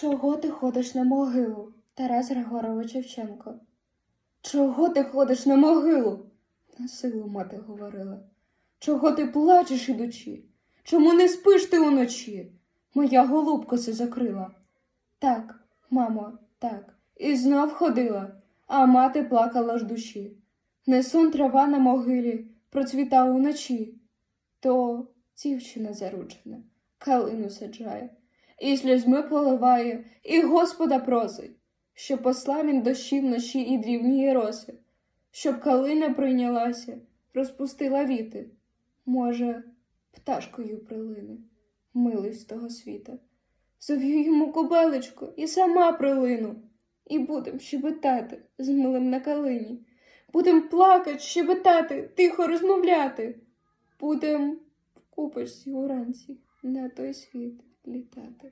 Чого ти ходиш на могилу, Тарас Григорович Шевченко? Чого ти ходиш на могилу? На силу мати говорила. Чого ти плачеш ідучи? Чому не спиш ти уночі? Моя голубка се закрила. Так, мамо, так, і знов ходила, а мати плакала ж душі. Не сон трава на могилі процвітав уночі. То дівчина заруджена, калину саджає, і слізьми поливає, і Господа просить, щоб послав він дощі вночі і дрібні роси, щоб калина прийнялася, розпустила віти. Може, пташкою прилине, з того світа. Зов'ю йому кобелечку і сама прилину, і будем щебетати з милим на калині. Будем плакать, щебетати, тихо розмовляти. Будем в купочці уранці на той світ літати.